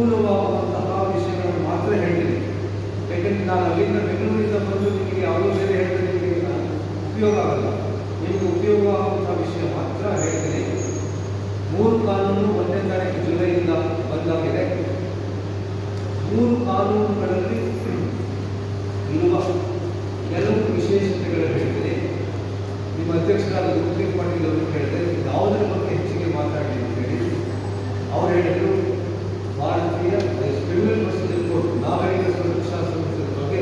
ಅನುಕೂಲವಾಗುವಂತಹ ವಿಷಯಗಳನ್ನು ಮಾತ್ರ ಹೇಳ್ತೀನಿ. ಯಾಕೆಂದರೆ ನಾನು ಅಲ್ಲಿಂದ ಬೆಂಗಳೂರಿಂದ ಆಲೋಚನೆ ನಾನು ಉಪಯೋಗ ಆಗಲ್ಲ. ನಿಮಗೆ ಉಪಯೋಗ ಆಗುವಂಥ ವಿಷಯ ಮಾತ್ರ ಹೇಳ್ತೀನಿ. ಮೂರು ಕಾನೂನು ಒಂದನೇ ತಾರೀಕು ಜುಲೈಯಿಂದ ಬಂದಾಗಿದೆ ಮೂರು ಕಾನೂನುಗಳಲ್ಲಿ ಇರುವ ಕೆಲವು ವಿಶೇಷತೆಗಳನ್ನು ಹೇಳ್ತೀನಿ ನಿಮ್ಮ ಅಧ್ಯಕ್ಷರಾದ ಗುರುದೀಪ್ ಪಾಟೀಲ್ ಅವರು ಹೇಳಿದ್ರೆ ಯಾವುದರ ಬಗ್ಗೆ ಹೆಚ್ಚಿಗೆ ಮಾತಾಡಿ ಅಂತ ಹೇಳಿ ಅವ್ರು ಹೇಳಿದ್ರು ಭಾರತೀಯ ಕ್ರಿಮಿನಲ್ ಪ್ರೊಸೀಜರ್ ಕೋಡ್ ನಾಗರಿಕ ಸುರಕ್ಷಾ ಸಂಸ್ಥೆಯ ಬಗ್ಗೆ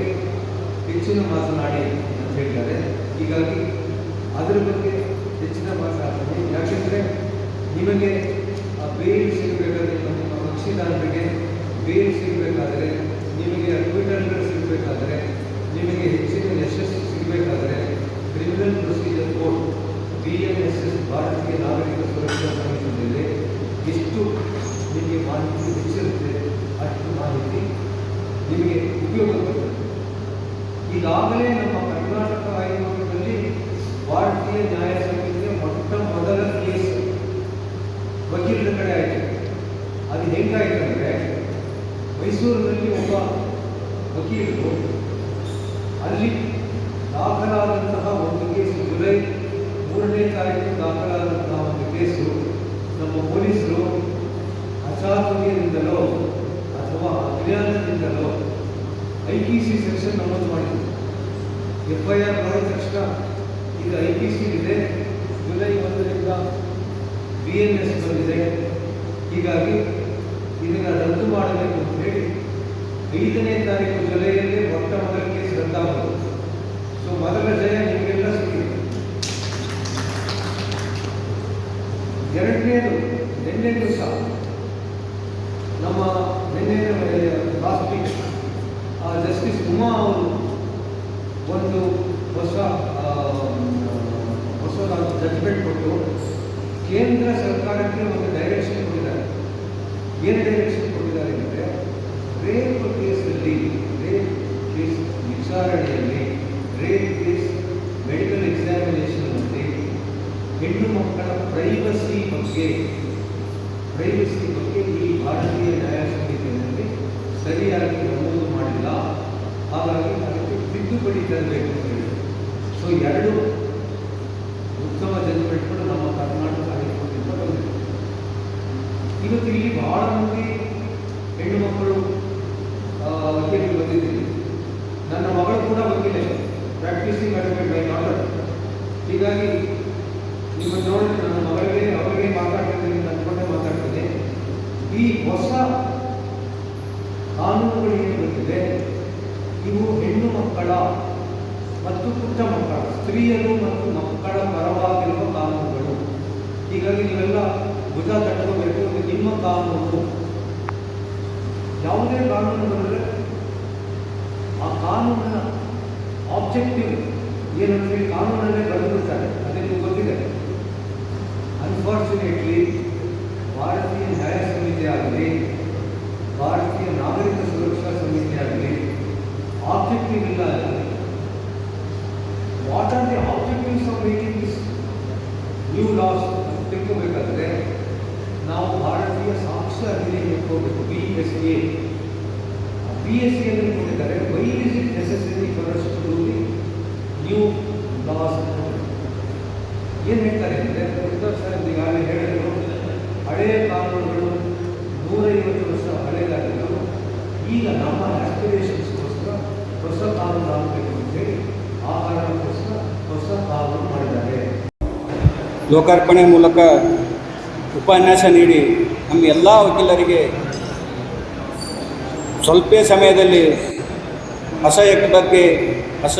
ಹೆಚ್ಚಿನ ಮಾತನಾಡಿ ಅಂತ ಹೇಳಿದ್ದಾರೆ ಹೀಗಾಗಿ ಅದರ ಬಗ್ಗೆ ಹೆಚ್ಚಿನ ಮಾತನಾಡ್ತೀನಿ. ಯಾಕೆಂದರೆ ನಿಮಗೆ ಆ ಬೇಲ್ ಸಿಗಬೇಕಾದ್ರೆ ನಮ್ಮ ಕಕ್ಷಿದಾರರಿಗೆ ಬೇಲ್ ಸಿಗಬೇಕಾದ್ರೆ ನಿಮಗೆ ಅಕ್ವಿಟಲ್ಗಳು ಸಿಗಬೇಕಾದ್ರೆ ನಿಮಗೆ ಹೆಚ್ಚಿನ ಯಶಸ್ಸು ಸಿಗಬೇಕಾದರೆ criminal procedure code B N S S Bharatiya Nagarik Suraksha ಎಷ್ಟು ನಿಮಗೆ ಮಾಹಿತಿ ಹೆಚ್ಚಿರುತ್ತೆ ಅಷ್ಟು ಮಾಹಿತಿ ನಿಮಗೆ ಉಪಯೋಗ ಈಗಾಗಲೇ ನಮ್ಮ ಭಾರತೀಯ ನ್ಯಾಯ ಮೊಟ್ಟ ಮೊದಲ ಕೇಸ್ ವಕೀಲರ ಕಡೆ ಆಯಿತು. ಅದು ಹೆಂಗಾಯಿತು ಅಂದರೆ ಮೈಸೂರಿನಲ್ಲಿ ಒಬ್ಬ ವಕೀಲರು ಅಲ್ಲಿ ದಾಖಲಾದಂತಹ ಒಂದು ಕೇಸು ಜುಲೈ ಮೂರನೇ ತಾರೀಕು ದಾಖಲಾದಂತಹ ಒಂದು ಕೇಸು ನಮ್ಮ ಪೊಲೀಸರು ಅಚಾತುರ್ಯದಿಂದಲೋ ಅಥವಾ ಅಜ್ಞಾನದಿಂದಲೋ ಐ ಟಿ ಸಿ ಸೆಕ್ಷನ್ ನಮೂದು ಮಾಡಿದ್ರು. ಎಫ್ ಐ ಆರ್ ಮಾಡಿದ ತಕ್ಷಣ ಈಗ ಐ ಪಿ ಸಿ ಇದೆ. ಜುಲೈ ಒಂದರಿಂದ ಬಿ ಎನ್ ಎಸ್ ಬಂದಿದೆ. ಹೀಗಾಗಿ ಇದನ್ನು ರದ್ದು ಮಾಡಬೇಕು ಅಂತ ಹೇಳಿ ಐದನೇ ತಾರೀಕು ಜುಲೈಯಲ್ಲಿ ಮೊಟ್ಟ ಮೊದಲ ಕೇಸ್ ರದ್ದಾಗೋದು ಸೊ ಮೊದಲ ಜಯ ನಿಮಗೆಲ್ಲ ಸಿಕ್ಕಿದೆ. ಎರಡನೇದು ನಿನ್ನೆ ದಿವಸ ನಮ್ಮ ನಿನ್ನೆ ಲಾಸ್ಟ್ ವೀಕ್ ಜಸ್ಟಿಸ್ ಉಮಾ ಅವರು ಒಂದು ಹೊಸ ಆ, ಹೊಸ ಜಡ್ಜ್ಮೆಂಟ್ ಕೊಟ್ಟು ಕೇಂದ್ರ ಸರ್ಕಾರಕ್ಕೆ ಒಂದು ಡೈರೆಕ್ಷನ್ ಕೊಟ್ಟಿದ್ದಾರೆ ಏನು ಡೈರೆಕ್ಷನ್ ಕೊಟ್ಟಿದ್ದಾರೆ ಅಂದರೆ ರೇಪ್ ಕೇಸಲ್ಲಿ ರೇಪ್ ಕೇಸ್ ವಿಚಾರಣೆಯಲ್ಲಿ ರೇಪ್ ಕೇಸ್ ಮೆಡಿಕಲ್ ಎಕ್ಸಾಮಿನೇಷನ್ನಲ್ಲಿ ಹೆಣ್ಣು ಮಕ್ಕಳ ಪ್ರೈವಸಿ ಬಗ್ಗೆ ಪ್ರೈವಸಿ ಬಗ್ಗೆ ಈ ಭಾರತೀಯ ನ್ಯಾಯ ಸಂಹಿತೆಯಲ್ಲಿ ಸರಿಯಾಗಿ ನಮೂದು ಮಾಡಿಲ್ಲ ಹಾಗಾಗಿ ಅದಕ್ಕೆ ತಿದ್ದುಪಡಿ ತರಬೇಕು ಅಂತ ಹೇಳಿ. ಎರಡು ಉತ್ತಮ ಜಡ್ಜ್ಮೆಂಟ್ಗಳು ನಮ್ಮ ಕರ್ನಾಟಕ ಹೈಕೋರ್ಟಿಂದ ಬಂದಿದೆ. ಇವತ್ತು ಇಲ್ಲಿ ಬಹಳ ಮಂದಿ ಹೆಣ್ಣು ಮಕ್ಕಳು ಆ, ವಕೀಲರು ಬಂದಿದ್ದೀರಿ. ನನ್ನ ಮಗಳು ಕೂಡ ವಕೀಲೆ ಪ್ರಾಕ್ಟೀಸಿಂಗ್ ಅಡ್ಮಿಟ್ ಬೈ ಡಾಟರ್ ಹೀಗಾಗಿ ನಿಮ್ಮ ನೋಡಿ ನನ್ನ ಮಗಳಿಗೆ ಅವರಿಗೆ ಮಾತಾಡ್ತಿದ್ದೀನಿ ಅಂದ್ಕೊಂಡೆ ಮಾತಾಡ್ತೀನಿ. ಈ ಹೊಸ ಕಾನೂನುಗಳು ಏನು ಬಂದಿದೆ ಇವು ಮತ್ತು ಪುಟ್ಟ ಮಕ್ಕಳ, ಸ್ತ್ರೀಯರು ಮತ್ತು ಮಕ್ಕಳ ಪರವಾಗಿರುವ ಕಾನೂನುಗಳು. ಹೀಗಾಗಿ ನೀವೆಲ್ಲ ಭುಜ ತಟ್ಟಬೇಕು ಇದು ನಿಮ್ಮ ಕಾನೂನು. ಯಾವುದೇ ಕಾನೂನು ಬಂದರೆ ಆ ಕಾನೂನಿನ ಆಬ್ಜೆಕ್ಟಿವ್ ಏನಂದ್ರೆ ಕಾನೂನಲ್ಲೇ ಬರೆದಿರ್ತಾರೆ ಅದಕ್ಕೆ ಗೊತ್ತಿದೆ. ಅನ್ಫಾರ್ಚುನೇಟ್ಲಿ ಭಾರತೀಯ ನ್ಯಾಯ ಸಮಿತಿ ಆಗಲಿ, ಭಾರತೀಯ ನಾಗರಿಕ ಸುರಕ್ಷಾ ಸಮಿತಿ ಆಗಲಿ ಆಬ್ಜೆಕ್ಟಿವ್ ಇಲ್ಲ what are the objectives of making this new laws ತಿಳ್ಕೋಬೇಕಾದ್ರೆ ನಾವು ಭಾರತೀಯ ಸಾಕ್ಷ್ಯ ಅಧಿನಿಯಮಕ್ಕೆ ಹೋಗಬೇಕು B S A B S A ಕೊಟ್ಟಿದ್ದಾರೆ why is it necessary for us to the new laws ಏನು ಹೇಳ್ತಾರೆ ಅಂದರೆ ಉತ್ತರ್ ಸರ್ ಈಗಾಗಲೇ ಹೇಳಿದ್ರು ಹಳೆಯ ಕಾನೂನುಗಳು ನೂರೈವತ್ತು ವರ್ಷ ಹಳೆಯದಾಗಿದ್ದು ಈಗ ನಮ್ಮ ಆಸ್ಪಿರೇಷನ್ಸ್ಗೋಸ್ಕರ ಹೊಸ ಕಾನೂನು ಆಗಬೇಕು ಅಂತೇಳಿ ಆ ಕಾರಣಕ್ಕೋಸ್ಕರ ಹೊಸ ಕಾನೂನು ಮಾಡಿದ್ದಾರೆ ಲೋಕಾರ್ಪಣೆ ಮೂಲಕ ಉಪನ್ಯಾಸ ನೀಡಿ ನಮ್ಮ ಎಲ್ಲ ವಕೀಲರಿಗೆ ಸ್ವಲ್ಪ ಸಮಯದಲ್ಲಿ ಹೊಸ ಎಕ್ಟ್ ಬಗ್ಗೆ ಹೊಸ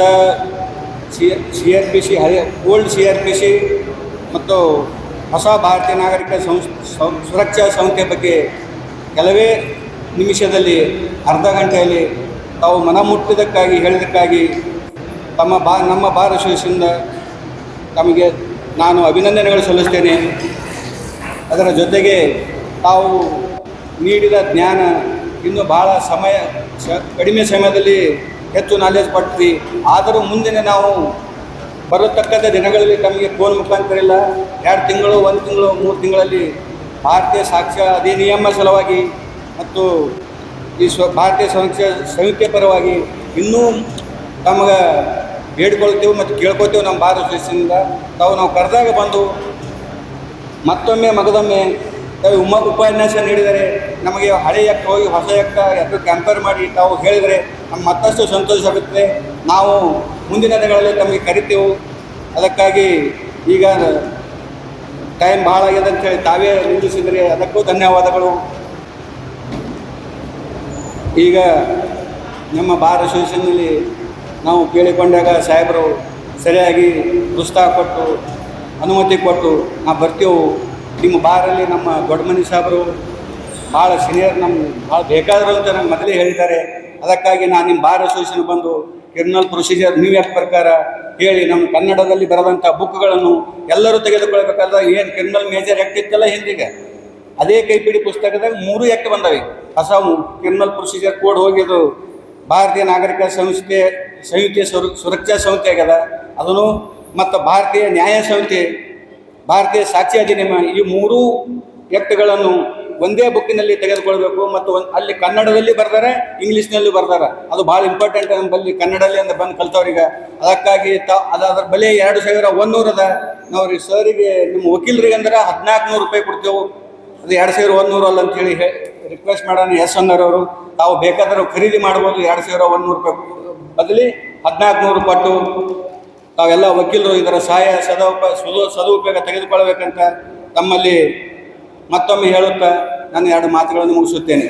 C C R P C ಹಳೆ old C R P C ಮತ್ತು ಹೊಸ ಭಾರತೀಯ ನಾಗರಿಕ ಸಂಸ್ ಸುರಕ್ಷಾ ಸಂಸ್ಥೆ ಬಗ್ಗೆ ಕೆಲವೇ ನಿಮಿಷದಲ್ಲಿ ಅರ್ಧ ಗಂಟೆಯಲ್ಲಿ ತಾವು ಮನ ಮುಟ್ಟಿದ್ದಕ್ಕಾಗಿ ಹೇಳಿದ್ದಕ್ಕಾಗಿ ತಮ್ಮ ಬಾ ನಮ್ಮ ಅಸೋಸಿಯೇಷನ್ದ ತಮಗೆ ನಾನು ಅಭಿನಂದನೆಗಳು ಸಲ್ಲಿಸ್ತೇನೆ. ಅದರ ಜೊತೆಗೆ ತಾವು ನೀಡಿದ ಜ್ಞಾನ ಇನ್ನೂ ಭಾಳ ಸಮಯ ಕಡಿಮೆ ಸಮಯದಲ್ಲಿ ಹೆಚ್ಚು ನಾಲೆಜ್ ಪಡ್ತೀವಿ ಆದರೂ ಮುಂದಿನ ನಾವು ಬರತಕ್ಕಂಥ ದಿನಗಳಲ್ಲಿ ತಮಗೆ ಫೋನ್ ಮುಖಾಂತರ ಇಲ್ಲ ಎರಡು ತಿಂಗಳು, ಒಂದು ತಿಂಗಳು, ಮೂರು ತಿಂಗಳಲ್ಲಿ ಭಾರತೀಯ ಸಾಕ್ಷ್ಯ ಅಧಿನಿಯಮ ಸಲುವಾಗಿ ಮತ್ತು ಈ ಸ್ವ, ಭಾರತೀಯ ಸಂಸ್ಥೆ ಸಂಯುಕ್ತ ಪರವಾಗಿ ಇನ್ನೂ ತಮಗೆ ಬೇಡ್ಕೊಳ್ತೇವೆ ಮತ್ತು ಕೇಳ್ಕೊತೇವೆ ನಮ್ಮ ಭಾರತ ದೇಶದಿಂದ. ತಾವು ನಾವು ಕರೆದಾಗ ಬಂದು ಮತ್ತೊಮ್ಮೆ ಮಗದೊಮ್ಮೆ ತಾವು ಉಮ ಉಪನ್ಯಾಸ ನೀಡಿದರೆ ನಮಗೆ ಹಳೆ ಎಕ್ಕ ಹೋಗಿ ಹೊಸ ಎಕ್ಕ ಎಕ್ಕ ಕಂಪೇರ್ ಮಾಡಿ ತಾವು ಹೇಳಿದರೆ ನಮ್ಗೆ ಮತ್ತಷ್ಟು ಸಂತೋಷ ಆಗುತ್ತೆ. ನಾವು ಮುಂದಿನ ದಿನಗಳಲ್ಲಿ ತಮಗೆ ಕರಿತೇವೆ. ಅದಕ್ಕಾಗಿ ಈಗ ಟೈಮ್ ಭಾಳ ಆಗಿದೆ ಅಂತೇಳಿ ತಾವೇ ನಿಲ್ಲಿಸಿದರೆ ಅದಕ್ಕೂ ಧನ್ಯವಾದಗಳು. ಈಗ ನಮ್ಮ ಭಾರತ ಅಸೋಸಿಯೇಷನ್ನಲ್ಲಿ ನಾವು ಕೇಳಿಕೊಂಡಾಗ ಸಾಹೇಬರು ಸರಿಯಾಗಿ ಪುಸ್ತಕ ಕೊಟ್ಟು, ಅನುಮತಿ ಕೊಟ್ಟು ನಾವು ಬರ್ತೀವು. ನಿಮ್ಮ ಬಾರಲ್ಲಿ ನಮ್ಮ ದೊಡ್ಡಮನಿ ಸಾಹೇಬರು ಭಾಳ ಸೀನಿಯರ್ ನಮ್ಮ ಭಾಳ ಬೇಕಾದರು ಅಂತ ನಂಗೆ ಮೊದಲೇ ಹೇಳಿದ್ದಾರೆ. ಅದಕ್ಕಾಗಿ ನಾನು ನಿಮ್ಮ ಬಾರ್ ಅಸೋಸಿಯೇಷನ್ ಬಂದು ಕ್ರಿಮಿನಲ್ ಪ್ರೊಸೀಜರ್ ನ್ಯೂ ಆ್ಯಕ್ಟ್ ಪ್ರಕಾರ ಹೇಳಿ ನಮ್ಮ ಕನ್ನಡದಲ್ಲಿ ಬರೆದಂಥ ಬುಕ್ಗಳನ್ನು ಎಲ್ಲರೂ ತೆಗೆದುಕೊಳ್ಬೇಕಾದ್ರೆ ಏನು ಕ್ರಿಮಿನಲ್ ಮೇಜರ್ ಆ್ಯಕ್ಟ್ ಇತ್ತಲ್ಲ ಹಿಂದಿಗೆ? ಅದೇ ಕೈಪಿಡಿ ಪುಸ್ತಕದಾಗ ಮೂರು ಆ್ಯಕ್ಟ್ ಬಂದವೆ. ಹೊಸ ಕ್ರಿಮಿನಲ್ ಪ್ರೊಸೀಜರ್ ಕೋಡ್ ಹೋಗಿದ್ದು ಭಾರತೀಯ ನಾಗರಿಕ ಸಂಸ್ಥೆ ಸಂಹಿತೆ ಸುರ ಸುರಕ್ಷಾ ಸಂಸ್ಥೆ ಆಗ್ಯದ. ಅದನ್ನು ಮತ್ತು ಭಾರತೀಯ ನ್ಯಾಯ ಸಂಹಿತೆ ಭಾರತೀಯ ಸಾಕ್ಷಿ ಅಧಿನಿಯಮ ಈ ಮೂರೂ ವ್ಯಕ್ತಿಗಳನ್ನು ಒಂದೇ ಬುಕ್ಕಿನಲ್ಲಿ ತೆಗೆದುಕೊಳ್ಬೇಕು ಮತ್ತು ಅಲ್ಲಿ ಕನ್ನಡದಲ್ಲಿ ಬರ್ತಾರೆ, ಇಂಗ್ಲೀಷ್ನಲ್ಲಿ ಬರ್ತಾರೆ. ಅದು ಭಾಳ ಇಂಪಾರ್ಟೆಂಟ್ ನಮ್ಮಲ್ಲಿ ಕನ್ನಡಲ್ಲಿ ಅಂತ ಬಂದು ಕಲ್ತವ್ರಿಗೆ. ಅದಕ್ಕಾಗಿ ತ ಅದರ ಬೆಲೆ ಎರಡು ಸಾವಿರ ಒಂದೂರದ ನಾವು ರೀ ಸರಿಗೆ ನಿಮ್ಮ ವಕೀಲರಿಗೆ ಅಂದ್ರೆ ಹದಿನಾಲ್ಕು ನೂರು ರೂಪಾಯಿ ಕೊಡ್ತೇವೆ. ಅದು ಎರಡು ಸಾವಿರ ಒಂದೂರು ಅಲ್ಲ ಅಂತೇಳಿ ಹೇಳಿ ರಿಕ್ವೆಸ್ಟ್ ಮಾಡೋಣ ಎಸ್ ಅವರು ತಾವು ಬೇಕಾದರೂ ಖರೀದಿ ಮಾಡ್ಬೋದು ಎರಡು ಸಾವಿರ ಒಂದೂರು ರೂಪಾಯಿ. ಬದಲಿ ಹದಿನಾಲ್ಕು ನೂರು ಪಟ್ಟು ತಾವೆಲ್ಲ ವಕೀಲರು ಇದರ ಸಹಾಯ ಸದುಪ, ಸದು, ಸದುಪಯೋಗ ತೆಗೆದುಕೊಳ್ಳಬೇಕಂತ ತಮ್ಮಲ್ಲಿ ಮತ್ತೊಮ್ಮೆ ಹೇಳುತ್ತಾ ನಾನು ಎರಡು ಮಾತುಗಳನ್ನು ಮುಗಿಸುತ್ತೇನೆ.